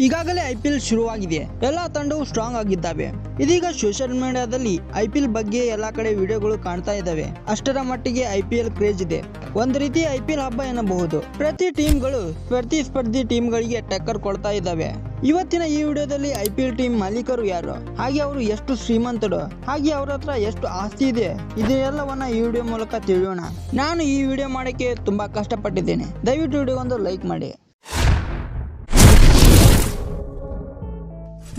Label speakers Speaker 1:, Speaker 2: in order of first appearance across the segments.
Speaker 1: ಈಗಾಗಲೇ ಐ ಶುರುವಾಗಿದೆ. ಎಲ್ಲಾ ತಂಡವು ಸ್ಟ್ರಾಂಗ್ ಆಗಿದ್ದಾವೆ. ಇದೀಗ ಸೋಷಿಯಲ್ ಮೀಡಿಯಾದಲ್ಲಿ ಐ ಪಿ ಬಗ್ಗೆ ಎಲ್ಲಾ ಕಡೆ ವಿಡಿಯೋಗಳು ಕಾಣ್ತಾ ಇದ್ದಾವೆ. ಅಷ್ಟರ ಮಟ್ಟಿಗೆ ಐ ಪಿ ಎಲ್ ಕ್ರೇಜ್ ಇದೆ. ಒಂದು ರೀತಿ ಐ ಪಿ ಎಲ್ ಹಬ್ಬ ಎನ್ನಬಹುದು. ಪ್ರತಿ ಟೀಮ್ಗಳು ಪ್ರತಿಸ್ಪರ್ಧಿ ಟೀಮ್ಗಳಿಗೆ ಟಕ್ಕರ್ ಕೊಡ್ತಾ ಇದ್ದಾವೆ. ಇವತ್ತಿನ ಈ ವಿಡಿಯೋದಲ್ಲಿ ಐ ಪಿ ಎಲ್ ಟೀಮ್ ಮಾಲೀಕರು ಯಾರು? ಹಾಗೆ ಅವರು ಎಷ್ಟು ಶ್ರೀಮಂತರು? ಹಾಗೆ ಅವ್ರ ಹತ್ರ ಎಷ್ಟು ಆಸ್ತಿ ಇದೆ? ಇದೆಲ್ಲವನ್ನ ಈ ವಿಡಿಯೋ ಮೂಲಕ ತಿಳಿಯೋಣ. ನಾನು ಈ ವಿಡಿಯೋ ಮಾಡಕ್ಕೆ ತುಂಬಾ ಕಷ್ಟಪಟ್ಟಿದ್ದೇನೆ. ದಯವಿಟ್ಟು ವಿಡಿಯೋ ಒಂದು ಲೈಕ್ ಮಾಡಿ.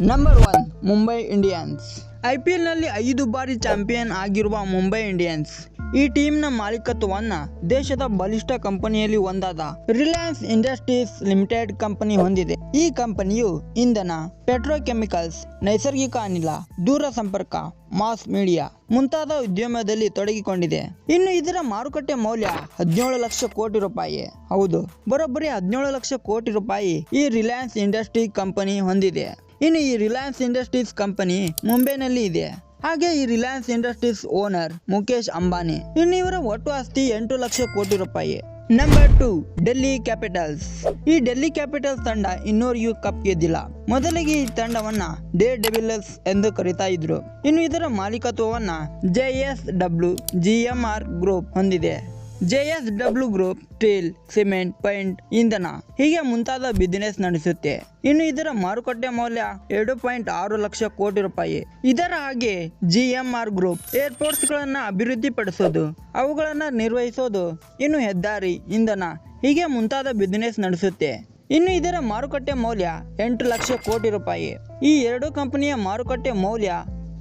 Speaker 1: Number one Mumbai Indians I P ಎಲ್ನಲ್ಲಿ ಐದು ಬಾರಿ ಚಾಂಪಿಯನ್ ಆಗಿರುವ ಮುಂಬೈ ಇಂಡಿಯನ್ಸ್ ಈ ಟೀಮ್ನ ಮಾಲೀಕತ್ವವನ್ನು ದೇಶದ ಬಲಿಷ್ಠ ಕಂಪನಿಯಲ್ಲಿ ಒಂದಾದ ರಿಲಯನ್ಸ್ ಇಂಡಸ್ಟ್ರೀಸ್ ಲಿಮಿಟೆಡ್ ಕಂಪನಿ ಹೊಂದಿದೆ. ಈ ಕಂಪನಿಯು ಇಂಧನ ಪೆಟ್ರೋಕೆಮಿಕಲ್ಸ್ ನೈಸರ್ಗಿಕ ಅನಿಲ, ದೂರ ಸಂಪರ್ಕ ಮಾಸ್ ಮೀಡಿಯಾ ಮುಂತಾದ ಉದ್ಯಮದಲ್ಲಿ ತೊಡಗಿಕೊಂಡಿದೆ. ಇನ್ನು ಇದರ ಮಾರುಕಟ್ಟೆ ಮೌಲ್ಯ ಹದಿನೇಳು ಲಕ್ಷ ಕೋಟಿ ರೂಪಾಯಿ. ಹೌದು, ಬರೋಬ್ಬರಿ ಹದಿನೇಳು ಲಕ್ಷ ಕೋಟಿ ರೂಪಾಯಿ ಈ ರಿಲಯನ್ಸ್ ಇಂಡಸ್ಟ್ರಿ ಕಂಪನಿ ಹೊಂದಿದೆ. ಇನ್ನು ಈ ರಿಲಯನ್ಸ್ ಇಂಡಸ್ಟ್ರೀಸ್ ಕಂಪನಿ ಮುಂಬೈನಲ್ಲಿ ಇದೆ. ಹಾಗೆ ಈ Reliance Industries owner Mukesh Ambani. ಇನ್ನು ಇವರ ಒಟ್ಟು ಆಸ್ತಿ ಎಂಟು ಲಕ್ಷ ಕೋಟಿ ರೂಪಾಯಿ. ನಂಬರ್ ಟು ಡೆಲ್ಲಿ ಕ್ಯಾಪಿಟಲ್ಸ್ ಈ ಡೆಲ್ಲಿ ಕ್ಯಾಪಿಟಲ್ಸ್ ತಂಡ ಇನ್ನೂರಿಗೂ ಕಪ್ ಗೆದ್ದಿಲ್ಲ. ಮೊದಲಿಗೆ ಈ ತಂಡವನ್ನ ಡೇ ಡೆವಿಲರ್ಸ್ ಎಂದು ಕರೀತಾ ಇದ್ರು. ಇನ್ನು ಇದರ ಮಾಲೀಕತ್ವವನ್ನ J S W G M group ಹೊಂದಿದೆ. J S W group, steel, cement, paint, ಇಂಧನ ಹೀಗೆ ಮುಂತಾದ ಬಿಸಿನೆಸ್ ನಡೆಸುತ್ತೆ. ಇನ್ನು ಇದರ ಮಾರುಕಟ್ಟೆ ಮೌಲ್ಯ ಎರಡು ಪಾಯಿಂಟ್ ಆರು ಲಕ್ಷ ಕೋಟಿ ರೂಪಾಯಿ. ಇದರ ಹಾಗೆ G M R group airports ಗಳನ್ನ ಅಭಿವೃದ್ಧಿಪಡಿಸೋದು, ಅವುಗಳನ್ನ ನಿರ್ವಹಿಸೋದು, ಇನ್ನು ಹೆದ್ದಾರಿ, ಇಂಧನ ಹೀಗೆ ಮುಂತಾದ ಬಿಸಿನೆಸ್ ನಡೆಸುತ್ತೆ. ಇನ್ನು ಇದರ ಮಾರುಕಟ್ಟೆ ಮೌಲ್ಯ ಎಂಟು ಲಕ್ಷ ಕೋಟಿ ರೂಪಾಯಿ. ಈ ಎರಡು ಕಂಪನಿಯ ಮಾರುಕಟ್ಟೆ ಮೌಲ್ಯ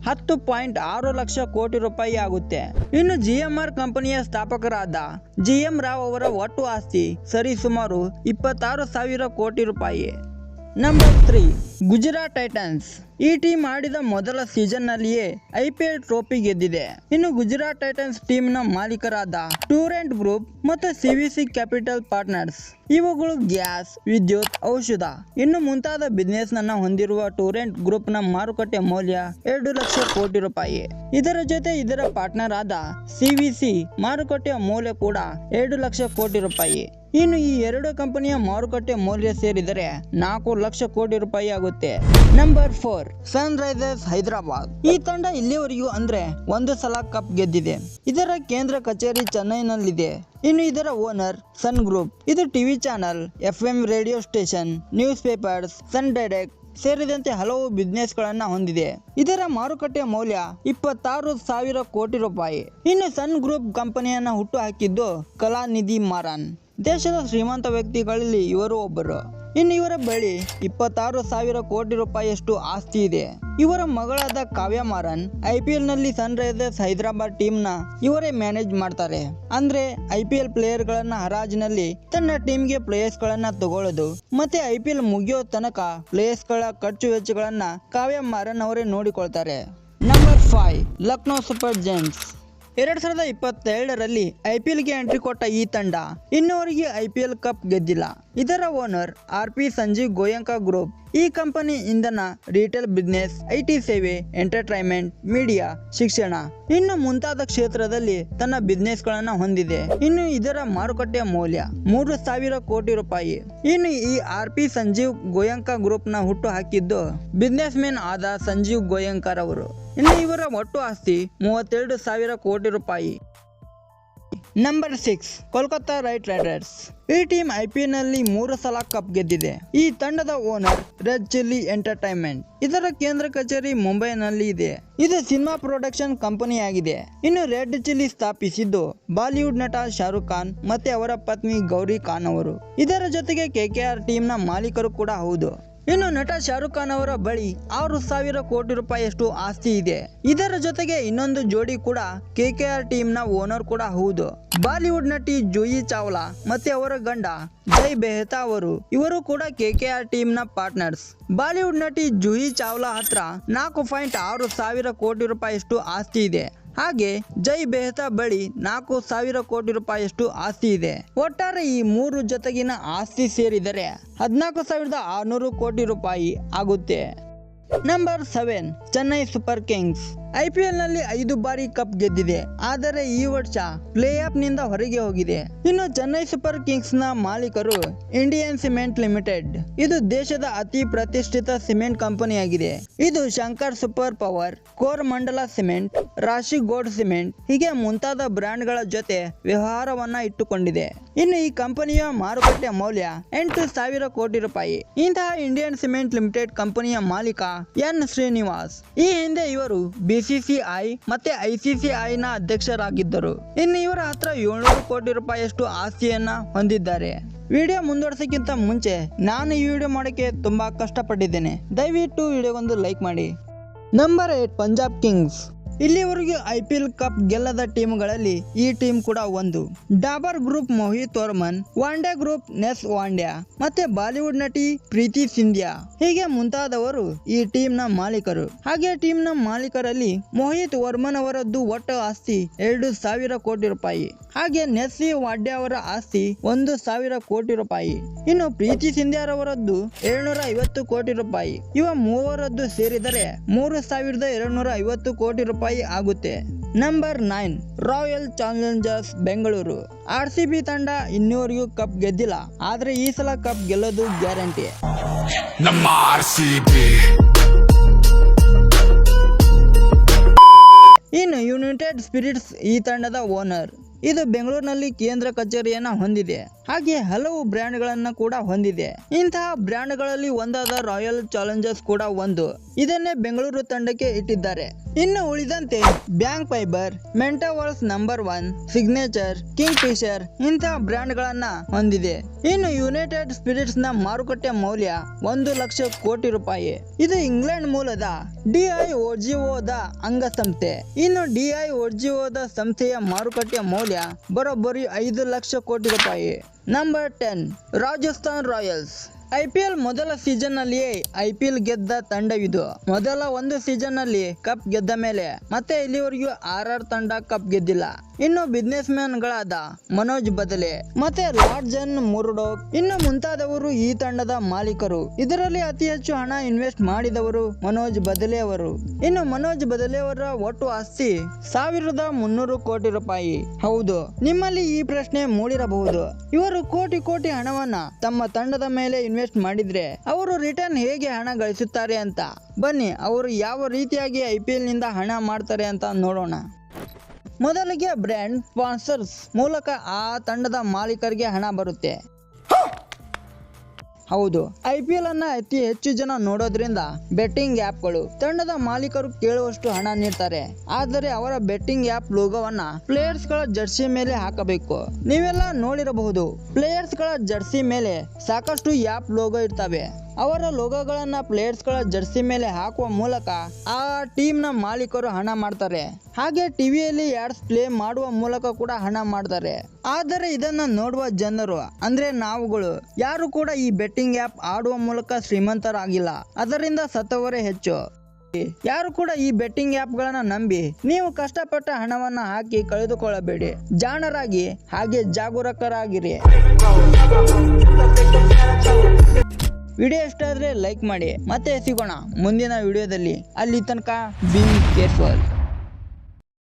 Speaker 1: ಹತ್ತು ಪಾಯಿಂಟ್ ಆರು ಲಕ್ಷ ಕೋಟಿ ರೂಪಾಯಿ ಆಗುತ್ತೆ. ಇನ್ನು ಜಿ ಎಂ ಆರ್ ಕಂಪನಿಯ ಸ್ಥಾಪಕರಾದ ಜಿ ಎಂ ರಾವ್ ಅವರ ಒಟ್ಟು ಆಸ್ತಿ ಸರಿಸುಮಾರು ಇಪ್ಪತ್ತಾರು ಸಾವಿರ ಕೋಟಿ ರೂಪಾಯಿ. ನಂಬರ್ ತ್ರೀ ಗುಜರಾತ್ ಟೈಟನ್ಸ್ ಈ ಟೀಮ್ ಆಡಿದ ಮೊದಲ ಸೀಸನ್ ನಲ್ಲಿಯೇ ಐ ಪಿ ಎಲ್ ಟ್ರೋಫಿ ಗೆದ್ದಿದೆ. ಇನ್ನು ಗುಜರಾತ್ ಟೈಟನ್ಸ್ ಟೀಮ್ನ ಮಾಲೀಕರಾದ ಟೂರೆಂಟ್ ಗ್ರೂಪ್ ಮತ್ತು ಸಿವಿಸಿ ಕ್ಯಾಪಿಟಲ್ ಪಾರ್ಟ್ನರ್ಸ್ ಇವುಗಳು ಗ್ಯಾಸ್, ವಿದ್ಯುತ್, ಔಷಧ. ಇನ್ನು ಮುಂತಾದ ಬಿಸ್ನೆಸ್ ನನ್ನ ಹೊಂದಿರುವ ಟೂರೆಂಟ್ ಗ್ರೂಪ್ನ ಮಾರುಕಟ್ಟೆ ಮೌಲ್ಯ ಎರಡು ಲಕ್ಷ ಕೋಟಿ ರೂಪಾಯಿ. ಇದರ ಜೊತೆ ಇದರ ಪಾರ್ಟ್ನರ್ ಆದ ಸಿವಿಸಿ ಮಾರುಕಟ್ಟೆಯ ಮೌಲ್ಯ ಕೂಡ ಎರಡು ಲಕ್ಷ ಕೋಟಿ ರೂಪಾಯಿ. ಇನ್ನು ಈ ಎರಡು ಕಂಪನಿಯ ಮಾರುಕಟ್ಟೆ ಮೌಲ್ಯ ಸೇರಿದರೆ ನಾಲ್ಕು ಲಕ್ಷ ಕೋಟಿ ರೂಪಾಯಿ ಆಗುತ್ತೆ. Number four Sunrisers Hyderabad. ಈ ತಂಡ ಇಲ್ಲಿವರೆಗೂ ಅಂದ್ರೆ ಒಂದು ಸಲ ಕಪ್ ಗೆದ್ದಿದೆ. ಇದರ ಕೇಂದ್ರ ಕಚೇರಿ ಚೆನ್ನೈನಲ್ಲಿದೆ. ಇನ್ನು ಇದರ ಓನರ್ ಸನ್ ಗ್ರೂಪ್ ಇದು TV channel F M radio station news papers Sun Direct ಸೇರಿದಂತೆ ಹಲವು ಬಿಸ್ನೆಸ್ ಗಳನ್ನ ಹೊಂದಿದೆ. ಇದರ ಮಾರುಕಟ್ಟೆ ಮೌಲ್ಯ ಇಪ್ಪತ್ತಾರು ಸಾವಿರ ಕೋಟಿ ರೂಪಾಯಿ. ಇನ್ನು ಸನ್ ಗ್ರೂಪ್ ಕಂಪನಿಯನ್ನ ಹುಟ್ಟು ಹಾಕಿದ್ದು ಕಲಾನಿಧಿ ಮಾರನ್. ದೇಶದ ಶ್ರೀಮಂತ ವ್ಯಕ್ತಿಗಳಲ್ಲಿ ಇವರು ಒಬ್ಬರು. ಇನ್ನು ಇವರ ಬಳಿ ಇಪ್ಪತ್ತಾರು ಸಾವಿರ ಕೋಟಿ ರೂಪಾಯಿಯಷ್ಟು ಆಸ್ತಿ ಇದೆ. ಇವರ ಮಗಳಾದ ಕಾವ್ಯ ಮಾರನ್ ಐ ಪಿ ಎಲ್ನಲ್ಲಿ ಸನ್ ರೈಸರ್ಸ್ ಹೈದರಾಬಾದ್ ಟೀಮ್ನ ಇವರೇ ಮ್ಯಾನೇಜ್ ಮಾಡ್ತಾರೆ. ಅಂದ್ರೆ ಐ ಪಿ ಎಲ್ ಪ್ಲೇಯರ್ ಗಳನ್ನ ಹರಾಜಿನಲ್ಲಿ ತನ್ನ ಟೀಮ್ಗೆ ಪ್ಲೇಯರ್ಸ್ ಗಳನ್ನ ತಗೊಳ್ಳೋದು, ಮತ್ತೆ ಐ ಪಿ ಎಲ್ ಮುಗಿಯೋ ತನಕ ಪ್ಲೇಯರ್ಸ್ಗಳ ಖರ್ಚು ವೆಚ್ಚಗಳನ್ನ ಕಾವ್ಯ ಮಾರನ್ ಅವರೇ ನೋಡಿಕೊಳ್ತಾರೆ. Number five Lucknow super giants. ಎರಡ್ ಸಾವಿರದ ಇಪ್ಪತ್ತೆರಡರಲ್ಲಿ ಐ ಪಿ ಎಲ್ಗೆ ಎಂಟ್ರಿ ಕೊಟ್ಟ ಈ ತಂಡ ಇನ್ನೂವರೆಗೆ ಐ ಪಿ ಎಲ್ ಕಪ್ ಗೆದ್ದಿಲ್ಲ. ಇದರ owner R P Sanjiv Goenka group. ಈ ಕಂಪನಿ ಇಂಧನ, ರಿಟೇಲ್ ಬಿಸ್ನೆಸ್, ಐಟಿ ಸೇವೆ, ಎಂಟರ್ಟೈನ್ಮೆಂಟ್, ಮೀಡಿಯಾ, ಶಿಕ್ಷಣ ಇನ್ನು ಮುಂತಾದ ಕ್ಷೇತ್ರದಲ್ಲಿ ತನ್ನ ಬಿಸ್ನೆಸ್ ಗಳನ್ನ ಹೊಂದಿದೆ. ಇನ್ನು ಇದರ ಮಾರುಕಟ್ಟೆ ಮೌಲ್ಯ ಮೂರು ಸಾವಿರ ಕೋಟಿ ರೂಪಾಯಿ. ಇನ್ನು ಈ ಆರ್ ಪಿ ಸಂಜೀವ್ ಗೋಯಂಕ ಗ್ರೂಪ್ನ ಹುಟ್ಟು ಹಾಕಿದ್ದು ಬಿಸ್ನೆಸ್ ಮ್ಯಾನ್ ಆದ ಸಂಜೀವ್ ಗೋಯಂಕರ್ ಅವರು ಇನ್ನು ಇವರ ಒಟ್ಟು ಆಸ್ತಿ ಮೂವತ್ತೆರಡು ಸಾವಿರ ಕೋಟಿ ರೂಪಾಯಿ. Number six Kolkata Knight Riders ಈ ಟೀಮ್ ಐ ಪಿ ನಲ್ಲಿ ಮೂರು ಸಲ ಕಪ್ ಗೆದ್ದಿದೆ. ಈ ತಂಡದ ಓನರ್ ರೆಡ್ ಚಿಲ್ಲಿ ಎಂಟರ್ಟೈನ್ಮೆಂಟ್ ಇದರ ಕೇಂದ್ರ ಕಚೇರಿ ಮುಂಬೈನಲ್ಲಿ ಇದೆ. ಇದು ಸಿನಿಮಾ ಪ್ರೊಡಕ್ಷನ್ ಕಂಪನಿಯಾಗಿದೆ ಇನ್ನು ರೆಡ್ ಚಿಲ್ಲಿ ಸ್ಥಾಪಿಸಿದ್ದು ಬಾಲಿವುಡ್ ನಟ ಶಾರುಖ್ ಖಾನ್ ಮತ್ತೆ ಅವರ ಪತ್ನಿ ಗೌರಿ ಖಾನ್ ಅವರು. ಇದರ ಜೊತೆಗೆ ಕೆಕೆಆರ್ ಟೀಮ್ನ ಮಾಲೀಕರು ಕೂಡ ಹೌದು. ಇನ್ನು ನಟ ಶಾರುಖ್ ಖಾನ್ ಅವರ ಬಳಿ ಆರು ಸಾವಿರ ಕೋಟಿ ರೂಪಾಯಿಯಷ್ಟು ಆಸ್ತಿ ಇದೆ. ಇದರ ಜೊತೆಗೆ ಇನ್ನೊಂದು ಜೋಡಿ ಕೂಡ ಕೆಕೆಆರ್ ಟೀಮ್ನ ಓನರ್ ಕೂಡ ಹೌದು. ಬಾಲಿವುಡ್ ನಟಿ ಜೂಯಿ ಚಾವ್ಲಾ ಮತ್ತೆ ಅವರ ಗಂಡ ಜೈ ಬೆಹ್ತಾ ಅವರು, ಇವರು ಕೂಡ ಕೆಕೆಆರ್ ಟೀಮ್ನ ಪಾರ್ಟ್ನರ್ಸ್. ಬಾಲಿವುಡ್ ನಟಿ ಜೂಯಿ ಚಾವ್ಲಾ ಹತ್ರ ನಾಲ್ಕು ಪಾಯಿಂಟ್ ಆರು ಸಾವಿರ ಕೋಟಿ ರೂಪಾಯಿಯಷ್ಟು ಆಸ್ತಿ ಇದೆ. ಹಾಗೆ ಜೈ ಬೆಹ್ತಾ ಬಳಿ ನಾಲ್ಕು ಸಾವಿರ ಕೋಟಿ ರೂಪಾಯಿಯಷ್ಟು ಆಸ್ತಿ ಇದೆ. ಒಟ್ಟಾರೆ ಈ ಮೂರು ಜೊತೆಗಿನ ಆಸ್ತಿ ಸೇರಿದರೆ ಹದಿನಾಲ್ಕು ಸಾವಿರದ ಆರುನೂರು ಕೋಟಿ ರೂಪಾಯಿ ಆಗುತ್ತೆ. Number seven, Chennai super kings. I P ಎಲ್ನಲ್ಲಿ ಐದು ಬಾರಿ ಕಪ್ ಗೆದ್ದಿದೆ. ಆದರೆ ಈ ವರ್ಷ ಪ್ಲೇ ಆಫ್ನಿಂದ ಹೊರಗೆ ಹೋಗಿದೆ. ಇನ್ನು ಚೆನ್ನೈ ಸೂಪರ್ ಕಿಂಗ್ಸ್ನ ಮಾಲೀಕರು ಇಂಡಿಯನ್ ಸಿಮೆಂಟ್ ಲಿಮಿಟೆಡ್. ಇದು ದೇಶದ ಅತಿ ಪ್ರತಿಷ್ಠಿತ ಸಿಮೆಂಟ್ ಕಂಪನಿಯಾಗಿದೆ. ಇದು Shankar super power, Coromandel cement, Raasi gold cement, ಹೀಗೆ ಮುಂತಾದ ಬ್ರ್ಯಾಂಡ್ಗಳ ಜೊತೆ ವ್ಯವಹಾರವನ್ನ ಇಟ್ಟುಕೊಂಡಿದೆ. ಇನ್ನು ಈ ಕಂಪನಿಯ ಮಾರುಕಟ್ಟೆ ಮೌಲ್ಯ ಎಂಟು ಸಾವಿರ ಕೋಟಿ ರೂಪಾಯಿ. ಇಂತಹ ಇಂಡಿಯನ್ ಸಿಮೆಂಟ್ ಲಿಮಿಟೆಡ್ ಕಂಪನಿಯ ಮಾಲೀಕ ಎನ್ ಶ್ರೀನಿವಾಸ್. ಈ ಹಿಂದೆ ಇವರು ಬಿಸಿಸಿಐ ಮತ್ತೆ ಐಸಿಸಿಐ ನ ಅಧ್ಯಕ್ಷರಾಗಿದ್ದರು. ಇನ್ನು ಇವರ ಹತ್ರ ಏಳ್ನೂರು ಕೋಟಿ ರೂಪಾಯಿಯಷ್ಟು ಆಸ್ತಿಯನ್ನ ಹೊಂದಿದ್ದಾರೆ. ವಿಡಿಯೋ ಮುಂದುವರ್ಸಕ್ಕಿಂತ ಮುಂಚೆ ನಾನು ಈ ವಿಡಿಯೋ ಮಾಡೋಕೆ ತುಂಬಾ ಕಷ್ಟಪಟ್ಟಿದ್ದೇನೆ. ದಯವಿಟ್ಟು ವಿಡಿಯೋಗೊಂದು ಲೈಕ್ ಮಾಡಿ. Number eight Punjab kings. ಇಲ್ಲಿವರೆಗೆ ಐ ಪಿ ಎಲ್ ಕಪ್ ಗೆಲ್ಲದ ಟೀಮ್ಗಳಲ್ಲಿ ಈ ಟೀಮ್ ಕೂಡ ಒಂದು. Dabur group Mohit Burman, Wadia group Ness Wadia ಮತ್ತೆ ಬಾಲಿವುಡ್ ನಟಿ ಪ್ರೀತಿ ಸಿಂಧ್ಯಾ. ಹೀಗೆ ಮುಂತಾದವರು ಈ ಟೀಮ್ನ ಮಾಲೀಕರು. ಹಾಗೆ ಟೀಮ್ನ ಮಾಲೀಕರಲ್ಲಿ ಮೋಹಿತ್ ವರ್ಮನ್ ಅವರದ್ದು ಒಟ್ಟು ಆಸ್ತಿ ಎರಡು ಸಾವಿರ ಕೋಟಿ ರೂಪಾಯಿ. ಹಾಗೆ ನೆಸ್ಸಿ ವಾಡ್ಯ ಅವರ ಆಸ್ತಿ ಒಂದು ಸಾವಿರ ಕೋಟಿ ರೂಪಾಯಿ. ಇನ್ನು ಪ್ರೀತಿ ಸಿಂಧ್ಯಾರವರದ್ದು ಏಳ್ನೂರ ಐವತ್ತು ಕೋಟಿ ರೂಪಾಯಿ. ಇವ ಮೂವರದ್ದು ಸೇರಿದರೆ ಮೂರು ಸಾವಿರದ ಏಳ್ನೂರ ಐವತ್ತು ಕೋಟಿ ರೂಪಾಯಿ ಆಗುತ್ತೆ. Number nine royal challengers Bengaluru R C B ತಂಡ ಇನ್ನೂವರೆಗೂ ಕಪ್ ಗೆದ್ದಿಲ್ಲ. ಆದ್ರೆ ಈ ಸಲ ಕಪ್ ಗೆಲ್ಲೋದು ಗ್ಯಾರಂಟಿ
Speaker 2: ನಮ್ಮ ಆರ್ ಸಿ ಬಿ
Speaker 1: ಇನ್ನು ಯುನೈಟೆಡ್ ಸ್ಪಿರಿಟ್ಸ್ ಈ ತಂಡದ ಓನರ್ ಇದು ಬೆಂಗಳೂರಿನಲ್ಲಿ ಕೇಂದ್ರ ಕಚೇರಿಯನ್ನ ಹೊಂದಿದೆ. ಹಾಗೆ ಹಲವು ಬ್ರ್ಯಾಂಡ್ಗಳನ್ನ ಕೂಡ ಹೊಂದಿದೆ. ಇಂತಹ ಬ್ರ್ಯಾಂಡ್ಗಳಲ್ಲಿ ಒಂದಾದ ರಾಯಲ್ ಚಾಲೆಂಜರ್ಸ್ ಕೂಡ ಒಂದು. ಇದನ್ನೇ ಬೆಂಗಳೂರು ತಂಡಕ್ಕೆ ಇಟ್ಟಿದ್ದಾರೆ. ಇನ್ನು ಉಳಿದಂತೆ Bagpiper McDowell's number one, signature Kingfisher ಇಂತಹ ಬ್ರ್ಯಾಂಡ್ಗಳನ್ನ ಹೊಂದಿದೆ. ಇನ್ನು ಯುನೈಟೆಡ್ ಸ್ಪಿರಿಟ್ಸ್ನ ಮಾರುಕಟ್ಟೆ ಮೌಲ್ಯ ಒಂದು ಲಕ್ಷ ಕೋಟಿ ರೂಪಾಯಿ. ಇದು ಇಂಗ್ಲೆಂಡ್ ಮೂಲದ ಡಿಐಒಜಿಒದ ಅಂಗಸಂಸ್ಥೆ. ಇನ್ನು ಡಿಐಒಜಿಒದ ಸಂಸ್ಥೆಯ ಮಾರುಕಟ್ಟೆ ಮೌಲ್ಯ ಬರೋಬ್ಬರಿ ಐದು ಲಕ್ಷ ಕೋಟಿ ರೂಪಾಯಿ. Number ten Rajasthan royals I P L ಮೊದಲ ಸೀಸನ್ ನಲ್ಲಿಯೇ ಐ ಪಿ ಎಲ್ ಗೆದ್ದ ತಂಡವಿದು. ಮೊದಲ ಒಂದು ಸೀಸನ್ ಅಲ್ಲಿ ಕಪ್ ಗೆದ್ದ ಮೇಲೆ. ಮತ್ತೆ ಇಲ್ಲಿವರೆಗೂ ಆರ್ ಆರ್ ತಂಡ ಕಪ್ ಗೆದ್ದಿಲ್ಲ. ಇನ್ನು ಬಿಸ್ನೆಸ್ ಮ್ಯಾನ್ ಗಳಾದ ಮನೋಜ್ ಬದಲೆ, ಮತ್ತೆ ಲಾರ್ಜನ್ ಮುರ್ಡೋಕ್. ಇನ್ನು ಮುಂತಾದವರು ಈ ತಂಡದ ಮಾಲೀಕರು. ಇದರಲ್ಲಿ ಅತಿ ಹೆಚ್ಚು ಹಣ ಇನ್ವೆಸ್ಟ್ ಮಾಡಿದವರು ಮನೋಜ್ ಬದಲೆ ಅವರು ಇನ್ನು ಮನೋಜ್ ಬದಲೆ ಅವರ ಒಟ್ಟು ಆಸ್ತಿ ಸಾವಿರದ ಮುನ್ನೂರು ಕೋಟಿ ರೂಪಾಯಿ. ಹೌದು, ನಿಮ್ಮಲ್ಲಿ ಈ ಪ್ರಶ್ನೆ ಮೂಡಿರಬಹುದು. ಇವರು ಕೋಟಿ ಕೋಟಿ ಹಣವನ್ನ ತಮ್ಮ ತಂಡದ ಮೇಲೆ ಇನ್ವೆಸ್ಟ್ ಮಾಡಿದ್ರೆ ಅವರು ರಿಟರ್ನ್ ಹೇಗೆ ಹಣ ಗಳಿಸುತ್ತಾರೆ ಅಂತ. ಬನ್ನಿ, ಅವರು ಯಾವ ರೀತಿಯಾಗಿ ಐ ಪಿ ಎಲ್ನಿಂದ ಹಣ ಮಾಡ್ತಾರೆ ಅಂತ ನೋಡೋಣ. ಮೊದಲಿಗೆ ಬ್ರ್ಯಾಂಡ್ ಸ್ಪಾನ್ಸರ್ಸ್ ಮೂಲಕ ಆ ತಂಡದ ಮಾಲೀಕರಿಗೆ ಹಣ ಬರುತ್ತೆ. ಹೌದು, ಐ ಪಿ ಎಲ್ ಅನ್ನ ಅತಿ ಹೆಚ್ಚು ಜನ ನೋಡೋದ್ರಿಂದ ಬೆಟ್ಟಿಂಗ್ ಆ್ಯಪ್ಗಳು ತಂಡದ ಮಾಲೀಕರು ಕೇಳುವಷ್ಟು ಹಣ ನೀಡ್ತಾರೆ. ಆದರೆ ಅವರ ಬೆಟ್ಟಿಂಗ್ ಆ್ಯಪ್ ಲೋಗೋವನ್ನ ಪ್ಲೇಯರ್ಸ್ಗಳ ಜರ್ಸಿ ಮೇಲೆ ಹಾಕಬೇಕು. ನೀವೆಲ್ಲ ನೋಡಿರಬಹುದು ಪ್ಲೇಯರ್ಸ್ಗಳ ಜರ್ಸಿ ಮೇಲೆ ಸಾಕಷ್ಟು ಆ್ಯಪ್ ಲೋಗೋ ಇರ್ತವೆ. ಅವರ ಲೋಗೋಗಳನ್ನ ಪ್ಲೇಯರ್ಸ್ಗಳ ಜರ್ಸಿ ಮೇಲೆ ಹಾಕುವ ಮೂಲಕ ಆ ಟೀಮ್ನ ಮಾಲೀಕರು ಹಣ ಮಾಡ್ತಾರೆ. ಹಾಗೆ ಟಿವಿಯಲ್ಲಿ ಆಡ್ಸ್ ಪ್ಲೇ ಮಾಡುವ ಮೂಲಕ ಕೂಡ ಹಣ ಮಾಡ್ತಾರೆ. ಆದರೆ ಇದನ್ನ ನೋಡುವ ಜನರು, ಅಂದ್ರೆ ನಾವುಗಳು, ಯಾರು ಕೂಡ ಈ ಬೆಟ್ಟಿಂಗ್ ಆ್ಯಪ್ ಆಡುವ ಮೂಲಕ ಶ್ರೀಮಂತರಾಗಿಲ್ಲ. ಅದರಿಂದ ಸತ್ತವರೇ ಹೆಚ್ಚು. ಯಾರು ಕೂಡ ಈ ಬೆಟ್ಟಿಂಗ್ ಆ್ಯಪ್ಗಳನ್ನ ನಂಬಿ ನೀವು ಕಷ್ಟಪಟ್ಟ ಹಣವನ್ನ ಹಾಕಿ ಕಳೆದುಕೊಳ್ಳಬೇಡಿ. ಜಾಣರಾಗಿ, ಹಾಗೆ ಜಾಗರೂಕರಾಗಿರಿ. ವಿಡಿಯೋ ಇಷ್ಟ ಆದ್ರೆ ಲೈಕ್ ಮಾಡಿ. ಮತ್ತೆ ಸಿಗೋಣ ಮುಂದಿನ ವಿಡಿಯೋದಲ್ಲಿ. ಅಲ್ಲಿ ತನಕ ಬಿ ಕೇರ್ಫುಲ್